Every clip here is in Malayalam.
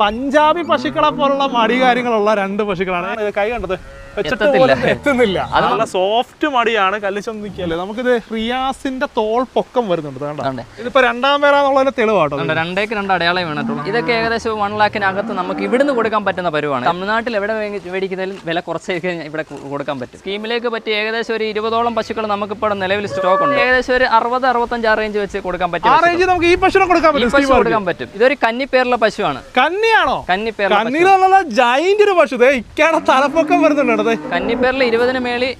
പഞ്ചാബി പശുക്കളെ പോലുള്ള മടി കാര്യങ്ങളുള്ള രണ്ട് പശുക്കളാണ്. കൈ കണ്ടത്. എത്തുന്നില്ല. അത് നല്ല സോഫ്റ്റ് മടിയാണ്. കല്ലിച്ചൊന്നും നിൽക്കല്ലേ നമുക്കിത് റിയാസിന്റെ തോൾ പൊക്കം വരുന്നുണ്ട്. കണ്ടോ? ഇതിപ്പോ രണ്ടാം പേരാന്നുള്ളതിന്റെ തെളിവാട്ടോ. രണ്ടേക്ക് രണ്ട് അടയാളം വീണിട്ടുള്ളൂ. ഇതൊക്കെ ഏകദേശം വൺ ലാഖിനകത്ത് നമുക്ക് ഇവിടുന്ന് കൊടുക്കാൻ പറ്റുന്ന പരുവാണ്. തമിഴ്നാട്ടിൽ എവിടെ മേടിക്കുന്നതിൽ വില കുറച്ചൊക്കെ ഇവിടെ കൊടുക്കാൻ പറ്റും. സ്കീമിലേക്ക് പറ്റി ഏകദേശം ഒരു ഇരുപതോളം പശുക്കൾ നമുക്ക് ഇപ്പോൾ നിലവിൽ സ്റ്റോക്ക് ഉണ്ട്. ഏകദേശം ഒരു അറുപത് അറുപത്തഞ്ച് ആ റേഞ്ച് വെച്ച് കൊടുക്കാൻ പറ്റും നമുക്ക് ഈ പശുവിനെ കൊടുക്കാൻ പറ്റും കൊടുക്കാൻ പറ്റും. ഇതൊരു കന്നിപ്പേരുള്ള പശുവാണ്. കന്നിയാണോ? കന്നിപ്പേറുള്ള പശു. കന്നിയിലുള്ള ജൈന്റ് ഒരു പശു. ദേ ഇക്കാടെ തലപ്പൊക്കം വരുന്നുണ്ട് അതെ കന്നിപ്പേറിൽ ഇരുപതിന് മേളി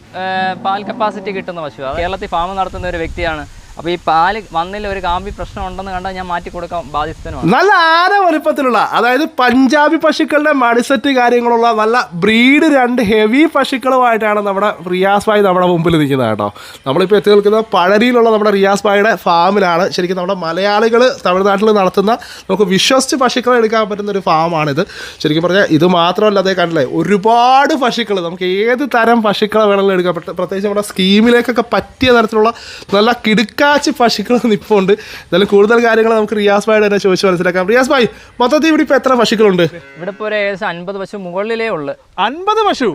പാൽ കപ്പാസിറ്റി കിട്ടുന്ന പശു കേരളത്തിൽ ഫാം നടത്തുന്ന ഒരു വ്യക്തിയാണ് അപ്പോൾ ഈ പാൽ വന്നില്ല ഒരു കാമ്പി പ്രശ്നം ഉണ്ടെന്ന് കണ്ടാൽ ഞാൻ മാറ്റി കൊടുക്കാൻ ബാധ്യസ്ഥനുമാണ്. നല്ല ആന വലുപ്പത്തിലുള്ള അതായത് പഞ്ചാബി പശുക്കളുടെ മടിസെറ്റ് കാര്യങ്ങളുള്ള നല്ല ബ്രീഡ് രണ്ട് ഹെവി പശുക്കളുമായിട്ടാണ് നമ്മുടെ റിയാസ് ഭായ് നമ്മുടെ മുമ്പിൽ നിൽക്കുന്നത് കേട്ടോ. നമ്മളിപ്പോൾ എത്തി നിൽക്കുന്നത് പഴരിയിലുള്ള നമ്മുടെ റിയാസ് ഭായിയുടെ ഫാമിലാണ്. ശരിക്കും നമ്മുടെ മലയാളികൾ തമിഴ്നാട്ടിൽ നടത്തുന്ന നമുക്ക് വിശ്വസിച്ച് പശുക്കളെ എടുക്കാൻ പറ്റുന്ന ഒരു ഫാമാണിത്. ശരിക്കും പറഞ്ഞാൽ ഇത് മാത്രമല്ല അതേ കണ്ടില്ലേ ഒരുപാട് പശുക്കൾ നമുക്ക് ഏത് തരം പശുക്കളെ വേണമെങ്കിലും എടുക്കാൻ പറ്റും പ്രത്യേകിച്ച് നമ്മുടെ സ്കീമിലേക്കൊക്കെ പറ്റിയ തരത്തിലുള്ള നല്ല കിടുക്കാച്ചി ഇപ്പോൾ ഉണ്ട്. എന്തായാലും കൂടുതൽ കാര്യങ്ങൾ നമുക്ക് റിയാസ് ഭായിയുടെ തന്നെ ചോദിച്ച് മനസ്സിലാക്കാം. റിയാസ് ഭായി മൊത്തത്തിൽ ഇവിടെ ഇപ്പോൾ എത്ര പശുക്കളുണ്ട്? ഇവിടെ ഇപ്പോൾ ഒരു ഏകദേശം അൻപത് പശു മുകളിലേ ഉള്ളു. അൻപത് പശു?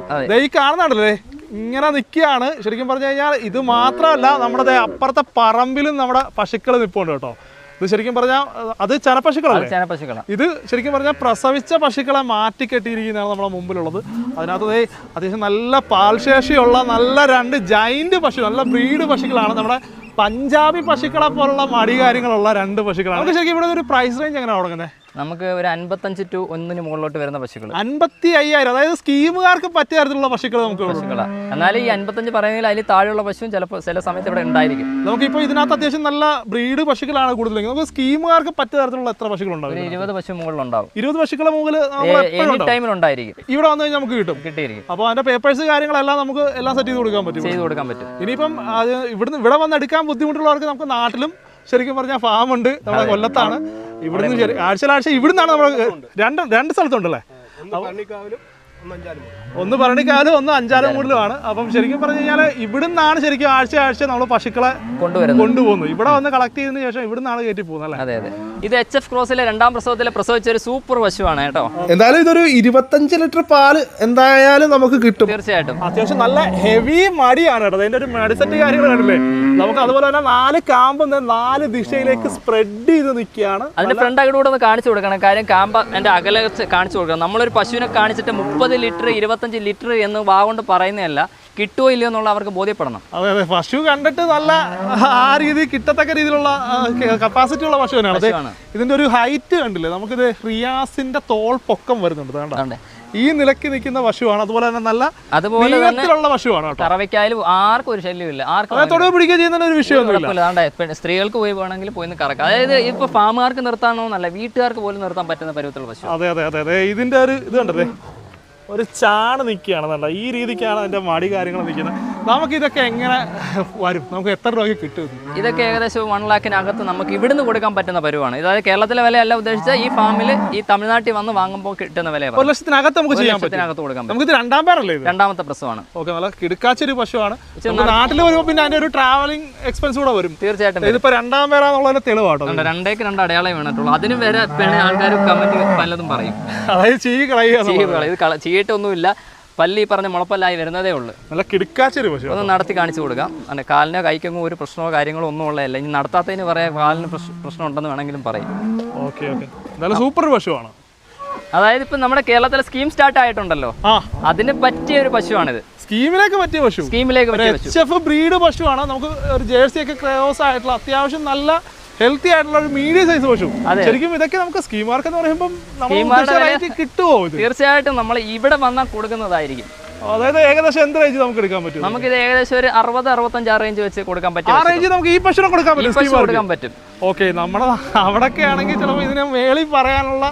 ഈ കാണുന്നുണ്ടല്ലേ ഇങ്ങനെ നിൽക്കുകയാണ്. ശരിക്കും പറഞ്ഞു കഴിഞ്ഞാൽ ഇത് മാത്രമല്ല നമ്മുടെ അപ്പുറത്തെ പറമ്പിലും നമ്മുടെ പശുക്കൾ നിൽപ്പുണ്ട് കേട്ടോ. ഇത് ശരിക്കും പറഞ്ഞാൽ അത് ചനപ്പശുക്കളാണ് ചേന പശുക്കളാണ് ഇത് ശരിക്കും പറഞ്ഞാൽ പ്രസവിച്ച പശുക്കളെ മാറ്റി കെട്ടിയിരിക്കുന്നതാണ് നമ്മുടെ മുമ്പിലുള്ളത്. അതിനകത്ത് അത്യാവശ്യം നല്ല പാൽശേഷിയുള്ള നല്ല രണ്ട് ജൈന്റ് പശു നല്ല ബ്രീഡ് പശുക്കളാണ് നമ്മുടെ പഞ്ചാബി പശുക്കളെ പോലുള്ള മടി കാര്യങ്ങളുള്ള രണ്ട് പശുക്കളാണ്. ശരിക്കും ഇവിടെ ഒരു പ്രൈസ് റേഞ്ച് എങ്ങനെയാണ് തുടങ്ങുന്നത് നമുക്ക് ഒരു അൻപത്തഞ്ച് ടു ഒന്നിന് മുകളിലോട്ട് വരുന്ന പശുക്കൾ അൻപത്തി അയ്യായിരം അതായത് സ്കീമുകാർക്ക് പറ്റിയ തരത്തിലുള്ള പശുക്കൾ നമുക്ക്. പശുക്കളാണ് എന്നാൽ ഈ അൻപത്തഞ്ച് പറയുന്നതിൽ അതിൽ താഴെയുള്ള പശുവും ചിലപ്പോൾ ചില സമയത്ത് ഇവിടെ ഉണ്ടായിരിക്കും. നമുക്കിപ്പോൾ ഇതിനകത്ത് അത്യാവശ്യം നല്ല ബ്രീഡ് പശുക്കളാണ് കൂടുതലെങ്കിൽ നമുക്ക് സ്കീമുകാർക്ക് പറ്റിയ തരത്തിലുള്ള എത്ര പശുക്കളുണ്ടാവും ഇരുപത് പശു മുകളിലുണ്ടാവും. ഇരുപത് പശുക്കളെ മുകളിൽ ഉണ്ടായിരിക്കും. ഇവിടെ വന്നു കഴിഞ്ഞാൽ നമുക്ക് കിട്ടും. കിട്ടിയിരിക്കും. അപ്പോൾ അതിന്റെ പേപ്പേഴ്സ് കാര്യങ്ങളെല്ലാം നമുക്ക് എല്ലാം സെറ്റ് ചെയ്ത് കൊടുക്കാൻ പറ്റും. ചെയ്ത് കൊടുക്കാൻ പറ്റും. ഇനിയിപ്പം അത് ഇവിടുന്ന് ഇവിടെ വന്ന് എടുക്കാൻ ബുദ്ധിമുട്ടുള്ളവർക്ക് നമുക്ക് നാട്ടിലും ശരിക്കും പറഞ്ഞാൽ ഫാം ഉണ്ട്. നമ്മുടെ കൊല്ലത്താണ്. ഇവിടുന്ന് ആഴ്ച ആഴ്ച ഇവിടുന്നാണ് നമ്മൾ രണ്ട് രണ്ട് സ്ഥലത്തുണ്ടല്ലേ? ഒന്ന് ഭരണിക്കാലും ഒന്ന് അഞ്ചാലും കൂടുതലുമാണ്. അപ്പം ശരിക്കും പറഞ്ഞു കഴിഞ്ഞാൽ ഇവിടുന്നാണ് ശരിക്കും ആഴ്ച ആഴ്ച നമ്മൾ പശുക്കളെ കൊണ്ടുവരുന്നത്. കൊണ്ടുപോകുന്നു ഇവിടെ വന്ന് കളക്ട് ചെയ്തതിന് ശേഷം ഇവിടുന്നാണ് കയറ്റി പോകുന്നത് അല്ലേ? അതെ അതെ. ഇത് എച്ച് എഫ് ക്രോസിലെ രണ്ടാം പ്രസവത്തിലെ പ്രസവിച്ച ഒരു സൂപ്പർ പശുവാണ് കേട്ടോ. എന്തായാലും ഇതൊരു ഇരുപത്തഞ്ച് ലിറ്റർ പാൽ എന്തായാലും നമുക്ക് കിട്ടും. തീർച്ചയായിട്ടും. അത്യാവശ്യം നല്ല ഹെവി മടിയാണ് കേട്ടോ. അതിന്റെ ഒരു മെഡിസെറ്റ് കാര്യങ്ങൾ കണ്ടില്ലേ? നമുക്ക് അതുപോലെ തന്നെ നാല് കാമ്പ് നാല് ദിശയിലേക്ക് സ്പ്രെഡ് ചെയ്ത് നിൽക്കുകയാണ്. അതിന്റെ ഫ്രണ്ട് അകട് കൂടെ ഒന്ന് കാണിച്ചു കൊടുക്കണം. കാര്യം കാമ്പ് എന്റെ അകലെ കാണിച്ചു കൊടുക്കണം. നമ്മളൊരു പശുവിനെ കാണിച്ചിട്ട് മുപ്പത് ലിറ്റർ ഇരുപത്തഞ്ച് ലിറ്റർ എന്ന് വാ കൊണ്ട് പറയുന്നതല്ല കിട്ടുമോ ഇല്ലയോ എന്നുള്ള അവർക്ക് ബോധ്യപ്പെടണം. അതെ അതെ പശു കണ്ടിട്ട് നല്ല ആ രീതി കിട്ടത്തക്ക രീതിയിലുള്ള കപ്പാസിറ്റി ഉള്ള പശു തന്നെയാണ് ഇതിന്റെ ഒരു ഹൈറ്റ് കണ്ടില്ലേ? നമുക്കിത് റിയാസിന്റെ തോൾ പൊക്കം വരുന്നുണ്ട്? ഈ നിലയ്ക്ക് നിൽക്കുന്ന പശുവാണ്. അതുപോലെ തന്നെ നല്ല അതുപോലെ തന്നെ നീളത്തിലുള്ള പശുവാണ് കറവയ്ക്കായാലും ആർക്കും ഒരു ശല്യമില്ല ആർക്കും തൊടുക പിടിക്കുക ചെയ്യുന്ന ഒരു വിഷയമൊന്നുമില്ല. കുഴപ്പമില്ല. സ്ത്രീകൾക്ക് പോയി വേണമെങ്കിൽ പോയി കറക്കാം. അതായത് ഇപ്പൊ ഫാമുകാർക്ക് നിർത്താനൊന്നല്ല വീട്ടുകാർക്ക് പോലും നിർത്താൻ പറ്റുന്ന പരുവത്തിലുള്ള പശു അതെ അതെ അതെ അതെ ഇതിന്റെ ഒരു ഇത് കണ്ടല്ലേ ഒരു ചാണ് നിൽക്കുകയാണ് നല്ല ഈ രീതിക്കാണ് അതിന്റെ മടി കാര്യങ്ങൾ നിൽക്കുന്നത്. നമുക്ക് ഇതൊക്കെ എങ്ങനെ വരും? നമുക്ക് എത്ര രൂപയ്ക്ക് കിട്ടും ഇതൊക്കെ ഏകദേശം വൺ ലാഖിനകത്ത് നമുക്ക് ഇവിടുന്ന് കൊടുക്കാൻ പറ്റുന്ന പരുവാണ്. ഇതായത് കേരളത്തിലെ വിലയല്ല ഉദ്ദേശിച്ച ഈ ഫാമിൽ ഈ തമിഴ്നാട്ടിൽ വന്ന് വാങ്ങുമ്പോൾ കിട്ടുന്ന വില ഒരു ലക്ഷത്തിനകത്ത് നമുക്ക് ചെയ്യാൻ പറ്റും. കൊടുക്കാം നമുക്ക് ഇത് രണ്ടാം പേരല്ലേ രണ്ടാമത്തെ പ്രസവമാണ് ഓക്കെ നല്ല കിടുക്കാച്ചൊരു പശുവാണ്. നാട്ടിൽ വരുമ്പോൾ പിന്നെ അതിന്റെ ഒരു ട്രാവലിംഗ് എക്സ്പെൻസ് കൂടെ വരും. തീർച്ചയായിട്ടും. ഇതിപ്പോ രണ്ടാം പേരാന്നുള്ളതിന്റെ തെളിവാട്ടോ. രണ്ടേക്ക് രണ്ട് അടയാളം വീണിട്ടുള്ളൂ അതിനും വരെ ആൾക്കാർ കമന്റ് പലതും പറയും. അതായത് ചീ കളയുക എന്നുള്ളത്. കളയുക ഇത് കള പല്ലി പറഞ്ഞ മുളപ്പല്ലായി വരുന്നതേ ഉള്ളൂ. നല്ല കിടുക്കാച്ചൊരു പശു ഒന്ന് നടത്തി കാണിച്ചു കൊടുക്കാം. അല്ലെ കാലിനോ കൈക്കൊന്നും ഒരു പ്രശ്നമോ കാര്യങ്ങളോ ഒന്നും ഉള്ളതല്ല. ഇനി നടത്താത്തതിന് പറയാം കാലിന് പ്രശ്നം ഉണ്ടെന്ന് വേണമെങ്കിലും പറയും. Okay okay. നല്ല സൂപ്പർ പശുവാണ്. അതായത് ഇപ്പൊ നമ്മുടെ കേരളത്തിലെ സ്കീം സ്റ്റാർട്ട് ആയിട്ടുണ്ടല്ലോ. അതിന് പറ്റിയ ഒരു പശുവാണിത്. സ്കീമിലേക്ക് പറ്റിയ പശു. സ്കീമിലേക്ക് പറ്റിയ പശു. ബ്രീഡ് പശുവാണ്. നമുക്ക് ഒരു ജേഴ്സി ഒക്കെ ക്രയോസ് ആയിട്ടുള്ള അത്യാവശ്യം നല്ല ഹെൽത്തി ആയിട്ടുള്ള ഒരു മീഡിയം സൈസ് പശു. ശരിക്കും ഇതൊക്കെ നമുക്ക് സ്കീമാർക്ക് എന്ന് പറയുമ്പോൾ കിട്ടുമോ തീർച്ചയായിട്ടും നമ്മൾ ഇവിടെ വന്നാൽ കൊടുക്കുന്നതായിരിക്കും. അതായത് ഏകദേശം എന്ത് റേഞ്ച് നമുക്ക് എടുക്കാൻ പറ്റും? നമുക്ക് ഇത് ഏകദേശം ഒരു അറുപത് അറുപത്തഞ്ച് ആ റേഞ്ച് വെച്ച് കൊടുക്കാൻ പറ്റും ആ റേഞ്ച് നമുക്ക് ഈ പശുവിനെ കൊടുക്കാൻ പറ്റും കൊടുക്കാൻ പറ്റും. ഓക്കെ നമ്മുടെ അവിടൊക്കെ ആണെങ്കിൽ ചിലപ്പോൾ ഇതിനെ മേളിൽ പറയാനുള്ള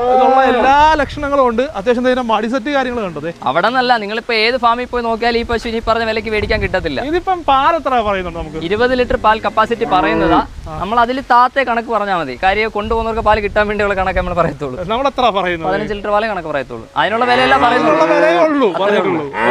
ഇതുള്ള എല്ലാ ലക്ഷണങ്ങളും ഉണ്ട്. അത്യാവശ്യം ഇതിന്റെ മടിസെറ്റ് കാര്യങ്ങൾ കണ്ടത്. അവിടെ നിന്നല്ല നിങ്ങളിപ്പോ ഏത് ഫാമിൽ പോയി നോക്കിയാൽ ഈ പശു ഈ പറഞ്ഞ വിലയ്ക്ക് മേടിക്കാൻ കിട്ടത്തില്ല. ഇതിപ്പം പാൽ എത്ര പറയുന്നുണ്ട് നമുക്ക്? ഇരുപത് ലിറ്റർ പാൽ കപ്പാസിറ്റി പറയുന്നതാ. നമ്മൾ അതിൽ താത്തെ കണക്ക് പറഞ്ഞാൽ മതി. കാര്യം കൊണ്ടുപോകുന്നവർക്ക് പാൽ കിട്ടാൻ വേണ്ടിയുള്ള കണക്ക് നമ്മൾ പറയത്തുള്ളൂ. നമ്മൾ എത്ര പറയുന്നത്? പതിനഞ്ച് ലിറ്റർ പാലേ കണക്ക് പറയത്തുള്ളൂ. അതിനുള്ള വിലയെല്ലാം പറയുന്നുള്ളൂ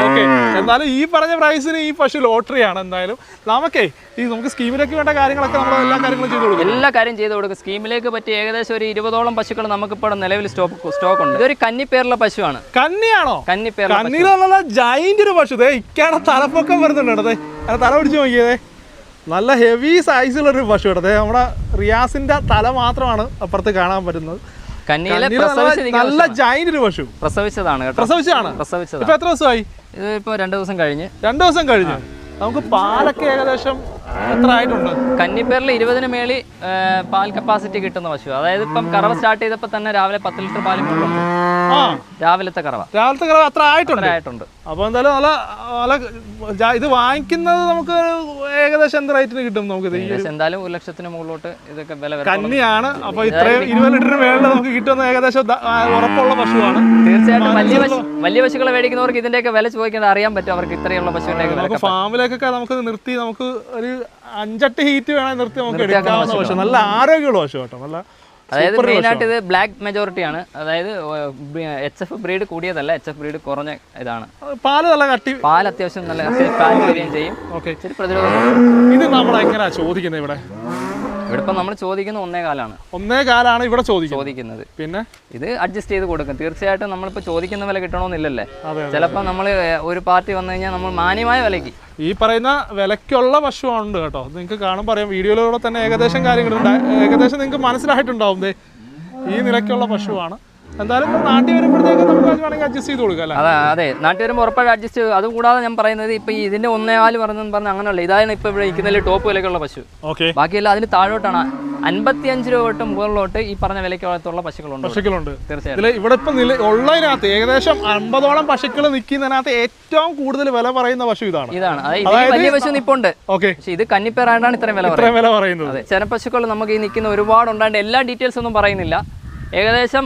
ഓക്കെ എന്നാലും ഈ പറഞ്ഞ പ്രൈസിന് ഈ പശു ലോട്ടറിയാണ് എന്തായാലും. നമുക്കേ ഈ നമുക്ക് സ്കീമിലേക്ക് വേണ്ട കാര്യങ്ങളൊക്കെ നമ്മൾ എല്ലാ കാര്യങ്ങളും ചെയ്തു കൊടുക്കും. എല്ലാ കാര്യം ചെയ്തു കൊടുക്കും. സ്കീമിലേക്ക് പറ്റി ഏകദേശം ഒരു ഇരുപതോളം പശുക്കൾ നമുക്കിപ്പോൾ നിലവിൽ സ്റ്റോക്ക് സ്റ്റോക്ക് ഉണ്ട് ഇതൊരു കന്നി പേരുള്ള പശുവാണ്. കന്നിയാണോ? കന്നി പേരുള്ള കന്നിയിലുള്ള ജൈന്റ് ഒരു പശു. ദേ ഇക്കാണ് തലപ്പൊക്കം വരുന്നുണ്ട് അതെ തല പിടിച്ച് നോക്കിയതേ നല്ല ഹെവി സൈസുള്ള ഒരു പശു അതെ നമ്മുടെ റിയാസിന്റെ തല മാത്രമാണ് അപ്പുറത്ത് കാണാൻ പറ്റുന്നത്. നല്ല-. ജൈന്റ് ഒരു പശു. പ്രസവിച്ചതാണ് കേട്ടോ. പ്രസവിച്ചതാണ്. പ്രസവിച്ചത് ഇപ്പൊ എത്ര ദിവസമായി? ഇത് ഇപ്പൊ രണ്ടു ദിവസം കഴിഞ്ഞ്. രണ്ടു ദിവസം കഴിഞ്ഞു. നമുക്ക് പാലൊക്കെ ഏകദേശം എത്ര കന്നിപ്പേറിൽ ഇരുപതിന് മേളി പാൽ കപ്പാസിറ്റി കിട്ടുന്ന പശു അതായത് ഇപ്പം കറവ സ്റ്റാർട്ട് ചെയ്തപ്പോൾ തന്നെ രാവിലെ പത്ത് ലിറ്റർ പാലും കൊള്ളുന്നു ആ രാവിലത്തെ കറവ. രാവിലത്തെ കറവ അത്ര ആയിട്ടുണ്ട്. അപ്പൊ എന്തായാലും നല്ല നല്ല ഇത് വാങ്ങിക്കുന്നത് നമുക്ക് ഏകദേശം എന്ത് റേറ്റിന് കിട്ടും നമുക്ക് എന്തായാലും ഒരു ലക്ഷത്തിന് മുകളിലോട്ട് ഇതൊക്കെ വില കന്നിയാണ്. അപ്പൊ ഇത്രയും ഇരുപത് ലിറ്ററിന് മേളിൽ നമുക്ക് കിട്ടുന്ന ഏകദേശം ഉറപ്പുള്ള പശുവാണ്. തീർച്ചയായിട്ടും വലിയ വലിയ പശുക്കളെ മേടിക്കുന്നവർക്ക് ഇതിന്റെയൊക്കെ വില ചോദിക്കേണ്ട അറിയാൻ പറ്റും അവർക്ക് ഇത്രയുള്ള പശുവിന്റെ വില നമുക്ക് ഫാമിലേക്കൊക്കെ നമുക്ക് നിർത്തി നമുക്ക് ഒരു അഞ്ചെട്ട് ഹീറ്റ് വേണമെങ്കിൽ നിർത്തി നമുക്ക് എടുക്കാവുന്ന പശു നല്ല ആരോഗ്യമുള്ള പശു കേട്ടോ. നല്ല അതായത് മെയിനായിട്ട് ഇത് ബ്ലാക്ക് മെജോറിറ്റി ആണ്. അതായത് എച്ച് എഫ് ബ്രീഡ് കൂടിയതല്ല എച്ച് എഫ് ബ്രീഡ് കുറഞ്ഞ ഇതാണ്. പാൽ നല്ല കട്ടി പാൽ അത്യാവശ്യം നല്ല പാൽ വരികയും ചെയ്യും. പ്രതിരോധം ഇത് നമ്മൾ എങ്ങനെയാ ചോദിക്കുന്നത് ഇവിടെ? ഇവിടെ ഇപ്പം നമ്മൾ ചോദിക്കുന്ന ഒന്നേ കാലാണ്. ഒന്നേ കാലാണ് ഇവിടെ ചോദിക്കുന്നത്. ചോദിക്കുന്നത്. പിന്നെ? ഇത് അഡ്ജസ്റ്റ് ചെയ്ത് കൊടുക്കും. തീർച്ചയായിട്ടും നമ്മളിപ്പോൾ ചോദിക്കുന്ന വില കിട്ടണമെന്നില്ലല്ലേ? ചിലപ്പോൾ നമ്മൾ ഒരു പാർട്ടി വന്നു കഴിഞ്ഞാൽ നമ്മൾ മാന്യമായ വിലയ്ക്ക്. ഈ പറയുന്ന വിലക്കുള്ള പശുവുണ്ട് കേട്ടോ. നിങ്ങൾക്ക് കാണുമ്പോൾ അറിയാം. വീഡിയോയിലൂടെ തന്നെ ഏകദേശം കാര്യങ്ങളുണ്ട്. ഏകദേശം നിങ്ങൾക്ക് മനസ്സിലായിട്ടുണ്ടാവും ഈ നിലയ്ക്കുള്ള പശുവാണ് എന്തായാലും നാട്ടിൽ വരുമ്പോഴത്തേക്ക് നമുക്ക് വേണമെങ്കിൽ അഡ്ജസ്റ്റ് ചെയ്ത് കൊടുക്കാം അതെ അതെ. നാട്ടിൽ വരുമ്പോൾ ഉറപ്പായിട്ട് അഡ്ജസ്റ്റ് ചെയ്യും അതുകൂടാതെ ഞാൻ പറയുന്നത് ഇപ്പൊ ഇതിന്റെ ഒന്നേകാൽ ഒന്നേ കാൽ പറഞ്ഞെന്ന് പറഞ്ഞാൽ അങ്ങനെയല്ല ഇതാണ് ഇപ്പൊ ഇവിടെ ഇരിക്കുന്നതിൽ ടോപ്പ് വിലക്കുള്ള പശു. ഓക്കെ ബാക്കിയെല്ലാം അതിന് താഴോട്ടാണ്. അൻപത്തിയഞ്ച് രൂപ തൊട്ട് മുകളിലോട്ട് ഈ പറഞ്ഞ വിലക്കകത്തുള്ള പശുക്കളുണ്ട്. പശുക്കളുണ്ട്. തീർച്ചയായിട്ടും. ഇതിൽ ഇവിടെ ഇപ്പം നില ഉള്ളതിനകത്ത് ഏകദേശം അമ്പതോളം പശുക്കൾ നിൽക്കുന്നതിനകത്ത് ഏറ്റവും കൂടുതൽ വില പറയുന്ന പശു ഇതാണ്. ഇതാണ്. വലിയ പശു നിപ്പുണ്ട്. ഓക്കെ പക്ഷേ ഇത് കന്നിപ്പേറായിട്ടാണ് ഇത്രയും വില പറയുന്നത്. ചില വില പറയുന്നത്. അതെ ചെനപ്പശുക്കൾ നമുക്ക് ഈ നിൽക്കുന്ന ഒരുപാട് ഉണ്ടായിട്ട് എല്ലാ ഡീറ്റെയിൽസ് ഒന്നും പറയുന്നില്ല. ഏകദേശം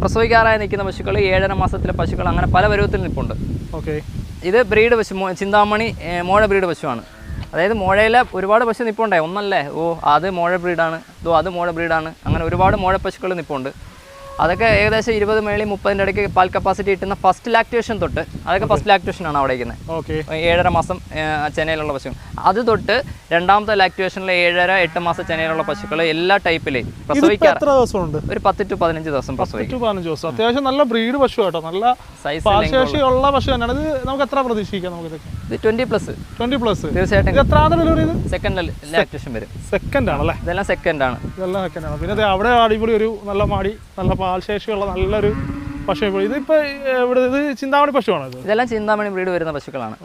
പ്രസവിക്കാറായി നിൽക്കുന്ന പശുക്കൾ ഏഴര മാസത്തിലെ പശുക്കൾ അങ്ങനെ പല പരുവത്തിൽ നിൽപ്പുണ്ട്. ഓക്കെ. ഇത് ബ്രീഡ് പശു ചിന്താമണി മോഴ ബ്രീഡ് പശുവാണ്. അതായത് മോഴയിലെ ഒരുപാട് പശു നിപ്പുണ്ടേ ഒന്നല്ലേ? ഓ അത് മോഴ ബ്രീഡാണ്. ഇതോ അത് മോഴ ബ്രീഡാണ്. അങ്ങനെ ഒരുപാട് മോഴ പശുക്കൾ നിപ്പുണ്ട്. അതൊക്കെ ഏകദേശം ഇരുപത് മേളി മുപ്പതിന്റെ ഇടയ്ക്ക് പാൽ കപ്പാസിറ്റി കിട്ടുന്ന ഫസ്റ്റ് ലാക്ടേഷൻ തൊട്ട്. അതൊക്കെ ഫസ്റ്റ് ലാക്ടേഷൻ ആണ് അവിടെ ഇരിക്കുന്നത് ഓക്കെ ഏഴര മാസം ചെന്നൈയിലുള്ള പശു അത് തൊട്ട് രണ്ടാമത്തെ ലാക്ടേഷനിലെ ഏഴര എട്ട് മാസം ചെന്നൈയിലുള്ള പശുക്കൾ എല്ലാ ടൈപ്പിലെ പ്രസവിക്കാറുണ്ട് ഒരു പത്ത് ടു പതിനഞ്ച് ദിവസം പതിനഞ്ച് ദിവസം. അത്യാവശ്യം നല്ല ബ്രീഡ് പശു കേട്ടോ. നല്ല സൈസ് പാൽശേഷിയുള്ള പശു തന്നെയാണ്. ഇത് നമുക്ക് എത്ര പ്രതീക്ഷിക്കാം നമുക്ക് ഇത് ട്വന്റി പ്ലസ് ട്വന്റി പ്ലസ് തീർച്ചയായിട്ടും എത്രാമത്തെ ഡെലിവറി സെക്കൻഡ് ലാക്ടേഷൻ വരും. സെക്കൻഡ് ആണല്ലേ? ഇതെല്ലാം സെക്കൻഡ് ആണ്. ഇതെല്ലാം സെക്കൻഡ് ആണ്. പിന്നെ അവിടെ അടിപൊളി ഒരു നല്ല മാടി നല്ല പാൽശേഷിയുള്ള നല്ലൊരു പശു ഇതിപ്പോ ഇവിടെ ഇത് ചിന്താമണി പശുവാണ് ഇത്? ഇതെല്ലാം ചിന്താമണി ബ്രീഡ് വരുന്ന പശുക്കളാണ്.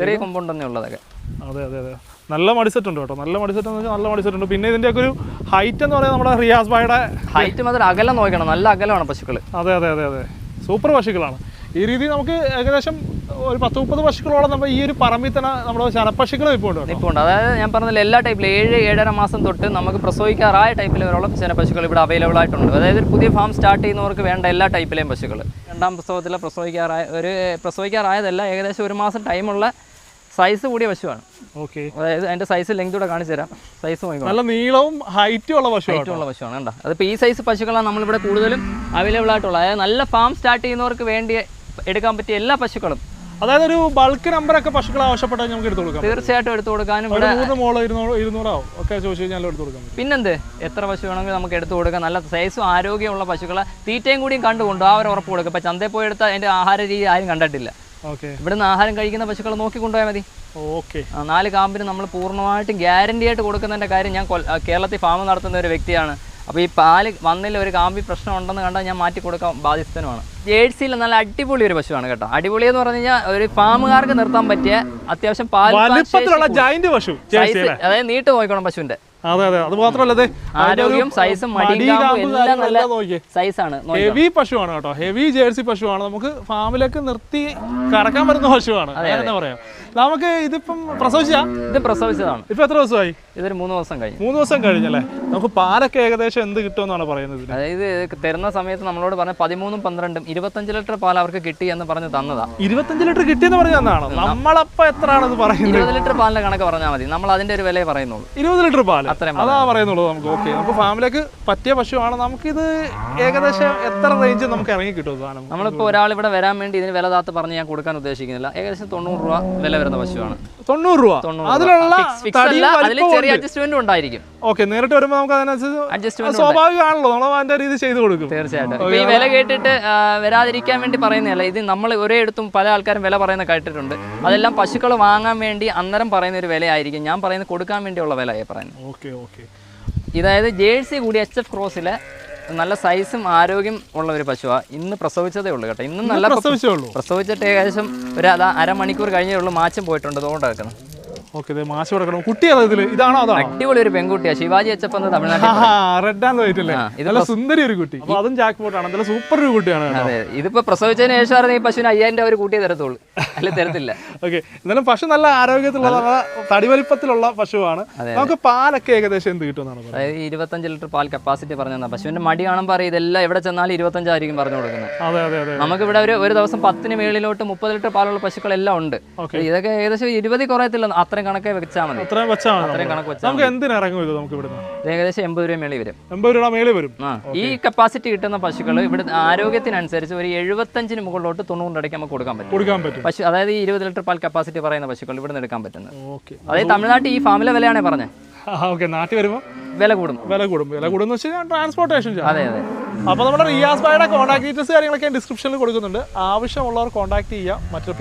ചെറിയ കൊമ്പുണ്ടെന്നേ ഉള്ളതൊക്കെ. അതെ അതെ അതെ. നല്ല മടിസെറ്റ് ഉണ്ട് കേട്ടോ. നല്ല മടിസെറ്റ് എന്ന് വെച്ചാൽ നല്ല മടിസെറ്റ് ഉണ്ട്. പിന്നെ ഇതിന്റെ ഒക്കെ ഒരു ഹൈറ്റ് എന്ന് പറയുന്നത് നമ്മുടെ റിയാസ് ബായുടെ ഹൈറ്റ് മാത്രം അകലം നോക്കണം. നല്ല അകലമാണ് പശുക്കൾ അതെ അതെ അതെ അതെ. സൂപ്പർ പശുക്കളാണ്. ഈ രീതി നമുക്ക് ഏകദേശം ഒരു പത്ത് മുപ്പത് പശുക്കളോളം നമ്മൾ ഈ ഒരു പറമ്പിൽ തന്നെ നമ്മുടെ ശനപ്പശുക്കൾ ഇപ്പോൾ ഉണ്ട് അതായത് ഞാൻ പറഞ്ഞില്ല എല്ലാ ടൈപ്പിലും ഏഴ് ഏഴര മാസം തൊട്ട് നമുക്ക് പ്രസവിക്കാറായ ടൈപ്പിൽ വരെയുള്ള ചെന ഇവിടെ അവൈലബിൾ ആയിട്ടുണ്ട്. അതായത് ഒരു പുതിയ ഫാം സ്റ്റാർട്ട് ചെയ്യുന്നവർക്ക് വേണ്ട എല്ലാ ടൈപ്പിലെയും പശുക്കൾ രണ്ടാം പ്രസവത്തിലെ പ്രസവിക്കാറായ ഒരു പ്രസവിക്കാറായതല്ല ഏകദേശം ഒരു മാസം ടൈമുള്ള സൈസ് കൂടിയ പശുവാണ്. ഓക്കെ അതായത് അതിന്റെ സൈസ് ലെങ്ത് കൂടെ കാണിച്ചു തരാം. സൈസ് നല്ല നീളവും ഹൈറ്റും ഉള്ള പശു ഹൈറ്റും ഉള്ള പശുവാണ്. കണ്ടോ? അതിപ്പോൾ ഈ സൈസ് പശുക്കളാണ് നമ്മളിവിടെ കൂടുതലും അവൈലബിൾ ആയിട്ടുള്ളത്. അതായത് നല്ല ഫാം സ്റ്റാർട്ട് ചെയ്യുന്നവർക്ക് വേണ്ടി എടുക്കാൻ പറ്റിയ എല്ലാ പശുക്കളും. അതായത് ഒരു ബൾക്ക് നമ്പറൊക്കെ പശുക്കൾ ആവശ്യപ്പെട്ടാൽ നമുക്ക് എടുത്തു കൊടുക്കാം തീർച്ചയായിട്ടും എടുത്തു കൊടുക്കാനും നൂറ് മോളോ ഇരുന്നൂറ് ഇരുന്നൂറാവും. ഒക്കെ ചോദിച്ചു കഴിഞ്ഞാൽ എടുത്തു കൊടുക്കാം പിന്നെന്ത്? എത്ര പശു വേണമെങ്കിൽ നമുക്ക് എടുത്തു കൊടുക്കാം. നല്ല സൈസും ആരോഗ്യമുള്ള പശുക്കളെ തീറ്റയും കൂടിയും കണ്ടുകൊണ്ട് ആ ഒരു ഉറപ്പ് കൊടുക്കുക. ഇപ്പം ചന്തയിൽ പോയി എടുത്താൽ അതിന്റെ ആഹാര രീതി ആരും കണ്ടിട്ടില്ല. ഓക്കെ. ഇവിടുന്ന് ആഹാരം കഴിക്കുന്ന പശുക്കളെ നോക്കി കൊണ്ടുപോയാൽ മതി. ഓക്കെ. നാല് കാമ്പിന് നമ്മൾ പൂർണമായിട്ടും ഗ്യാരണ്ടി ആയിട്ട് കൊടുക്കുന്നതിന്റെ കാര്യം ഞാൻ കേരളത്തിൽ ഫാം നടത്തുന്ന ഒരു വ്യക്തിയാണ്. അപ്പോൾ ഈ പാൽ വന്നില്ല ഒരു കാമ്പി പ്രശ്നം ഉണ്ടെന്ന് കണ്ടാൽ ഞാൻ മാറ്റി കൊടുക്കാൻ ബാധ്യസ്ഥനുമാണ്. ജേഴ്സിയിൽ നല്ല അടിപൊളി ഒരു പശുവാണ് കേട്ടോ. അടിപൊളി എന്ന് പറഞ്ഞു കഴിഞ്ഞാൽ ഒരു ഫാമുകാർക്ക് നിർത്താൻ പറ്റിയ അത്യാവശ്യം പാൽ അതായത് നീട്ട് പോയിക്കോണം പശുവിന്റെ. അതെ അതെ. അത് മാത്രമല്ല ആരോഗ്യം സൈസും നല്ല സൈസാണ് ഹെവി പശുവാണ് കേട്ടോ. ഹെവി ജേഴ്സി പശുവാണ്. നമുക്ക് ഫാമിലൊക്കെ നിർത്തി കറക്കാൻ പറ്റുന്ന പശുവാണ്. അങ്ങനെ പറയാം? നമുക്ക് ഇതിപ്പം പ്രസവിച്ചാ ഇത് പ്രസവിച്ചതാണ്. ഇപ്പൊ എത്ര ദിവസമായി? ഇതൊരു മൂന്ന് ദിവസം കഴിഞ്ഞു. മൂന്ന് ദിവസം കഴിഞ്ഞല്ലേ? നമുക്ക് പാലൊക്കെ ഏകദേശം എന്ത് കിട്ടുമെന്നാണ് പറയുന്നത് അതായത് തരുന്ന സമയത്ത് നമ്മളോട് പറഞ്ഞ പതിമൂന്നും പന്ത്രണ്ടും ഇരുപത്തഞ്ച് ലിറ്റർ പാൽ അവർക്ക് കിട്ടി എന്ന് പറഞ്ഞ് തന്നതാ. ഇരുപത്തഞ്ച് ലിറ്റർ കിട്ടിയെന്ന് പറഞ്ഞു തന്നാണ്? നമ്മളപ്പോ എത്രയാണെന്ന് പറയുന്നത്? ഇരുപത് ലിറ്റർ പാലിന്റെ കണക്ക് പറഞ്ഞാൽ മതി. നമ്മൾ അതിന്റെ ഒരു വിലയെ പറയുന്നുള്ളൂ. ഇരുപത് ലിറ്റർ പാൽ. അത്രയും അതാ പറയുന്നുള്ളൂ നമുക്ക്. ഓക്കെ നമുക്ക് ഫാമിലേക്ക് പറ്റിയ പശുവാണ്. നമുക്കിത് ഏകദേശം എത്ര റേഞ്ച് നമുക്ക് ഇറങ്ങി കിട്ടും സാധനം? നമ്മളിപ്പോൾ ഒരാൾ ഇവിടെ വരാൻ വേണ്ടി ഇതിന് വില താത്ത് പറഞ്ഞ് ഞാൻ കൊടുക്കാൻ ഉദ്ദേശിക്കുന്നില്ല. ഏകദേശം തൊണ്ണൂറ് രൂപ വില വരുന്ന പശുവാണ്. തൊണ്ണൂറ് രൂപ? അതിലുള്ള അതിൽ ചെറിയ അഡ്ജസ്റ്റ്മെന്റ് ഉണ്ടായിരിക്കും. ഓക്കെ നേരിട്ട് വരുമ്പോൾ നമുക്ക് അതിനനുസരിച്ച് സ്വാഭാവികമാണല്ലോ. നമ്മൾ അതിന്റെ രീതി ചെയ്ത് കൊടുക്കും. തീർച്ചയായിട്ടും. ഈ വില കേട്ടിട്ട് വരാതിരിക്കാൻ വേണ്ടി പറയുന്നതല്ല. ഇത് നമ്മൾ ഒരേ എടുത്തും പല ആൾക്കാരും വില പറയുന്ന കേട്ടിട്ടുണ്ട്. അതെല്ലാം പശുക്കൾ വാങ്ങാൻ വേണ്ടി അന്നേരം പറയുന്ന ഒരു വിലയായിരിക്കും. ഞാൻ പറയുന്നത് കൊടുക്കാൻ വേണ്ടിയുള്ള വിലയായി പറയുന്നത്. Okay okay. ഇതായത് ജേഴ്സി കൂടി എച്ച് എഫ് ക്രോസിലെ നല്ല സൈസും ആരോഗ്യം ഉള്ള ഒരു പശുവാ. ഇന്ന് പ്രസവിച്ചതേ ഉള്ളൂ കേട്ടോ. ഇന്നും നല്ല പ്രസവിച്ചേ ഉള്ളൂ. പ്രസവിച്ചിട്ട് ഏകദേശം ഒരു അതാ അരമണിക്കൂർ കഴിഞ്ഞേ ഉള്ളൂ. മാച്ചം പോയിട്ടുണ്ട്. അതുകൊണ്ട് കിടക്കുന്നത് ഓക്കെ കൊടുക്കണം. ഇതിൽ? ഇതാണോ അടിപൊളി ഒരു പെൺകുട്ടിയാ ശിവാജി തമിഴ്നാട്ടിൽ റെഡ് ആൻഡ് വൈറ്റ് അല്ലേ? നല്ല സുന്ദരി ഒരു കുട്ടി. അപ്പൊ അതും ജാക്ക് പോട്ടാണ് നല്ല സൂപ്പർ ഒരു കുട്ടിയാണ് അതെ ഇതിപ്പോ പ്രസവിച്ചതിന് ശേഷം ഈ പശുവിന് അയ്യായിരം രൂപ ഒരു കൂട്ടിയേ തരത്തുള്ളൂ. അല്ലെ തരത്തില്ല. ഓക്കെ എന്നാലും പശു നല്ല ആരോഗ്യത്തിലുള്ള നല്ല തടി പശുവാണ്. നമുക്ക് പാലൊക്കെ ഏകദേശം എന്ത് കിട്ടുമെന്നാണ് പറയുന്നത്? അതായത് ഇരുപത്തഞ്ച് ലിറ്റർ പാൽ കപ്പാസിറ്റി പറഞ്ഞു പശുവിന്റെ മടി കാണുമ്പോൾ അറിയാം ഇതെല്ലാം എവിടെ ചെന്നാലും ഇരുപത്തഞ്ചായിരിക്കും പറഞ്ഞു കൊടുക്കുന്നത്. അതെ അതെ അതെ നമുക്ക് ഇവിടെ ഒരു ഒരു ദിവസം പത്തിന് മേളിലോട്ട് മുപ്പത് ലിറ്റർ പാലുള്ള പശുക്കളെല്ലാം ഉണ്ട്. ഇതൊക്കെ ഏകദേശം ഇരുപതി കുറയത്തില്ല അത്രയും കണക്കെ വെച്ചാൽ മതി. അത്രയും വെച്ചാൽ മതി അത്രയും. കണക്ക് വെച്ചാൽ നമുക്ക് എന്തിന് ഇറങ്ങും ഇത് നമുക്ക് ഇവിടുന്ന്? ഏകദേശം എൺപത് രൂപ മേളി വരും. എൺപത് രൂപ മേളി വരും. ഈ കപ്പാസിറ്റി കിട്ടുന്ന പശുക്കൾ ഇവിടെ ആരോഗ്യത്തിനനുസരിച്ച് ഒരു എഴുപത്തഞ്ചിന് മുകളിലോട്ട് തൊണ്ണൂറ് ഇടയ്ക്ക് നമുക്ക് കൊടുക്കാൻ പറ്റും. കൊടുക്കാൻ പറ്റും. പശു അതായത് ഈ ഇരുപത് ലിറ്റർ പാൽ കപ്പാസിറ്റി പറയുന്ന പശുക്കൾ ഇവിടെ നിന്ന് എടുക്കാൻ പറ്റുന്നത്. അതായത് തമിഴ്നാട്ടിൽ ഈ ഫാമിലെ വിലയാണേ പറഞ്ഞത് ഓക്കെ. നാട്ടിൽ വരുമ്പോൾ വില കൂടും വില കൂടും. വില കൂടും എന്ന് വെച്ചാൽ ട്രാൻസ്പോർട്ടേഷൻ അതെ അതെ. അപ്പോൾ നമ്മുടെ റിയാസ് ബായുടെ കോൺടാക്ട് ഡീറ്റെയിൽസ് കാര്യങ്ങളൊക്കെ ഡിസ്ക്രിപ്ഷനിൽ കൊടുക്കുന്നുണ്ട്. ആവശ്യമുള്ളവർ കോൺടാക്ട് ചെയ്യുക മറ്റൊരു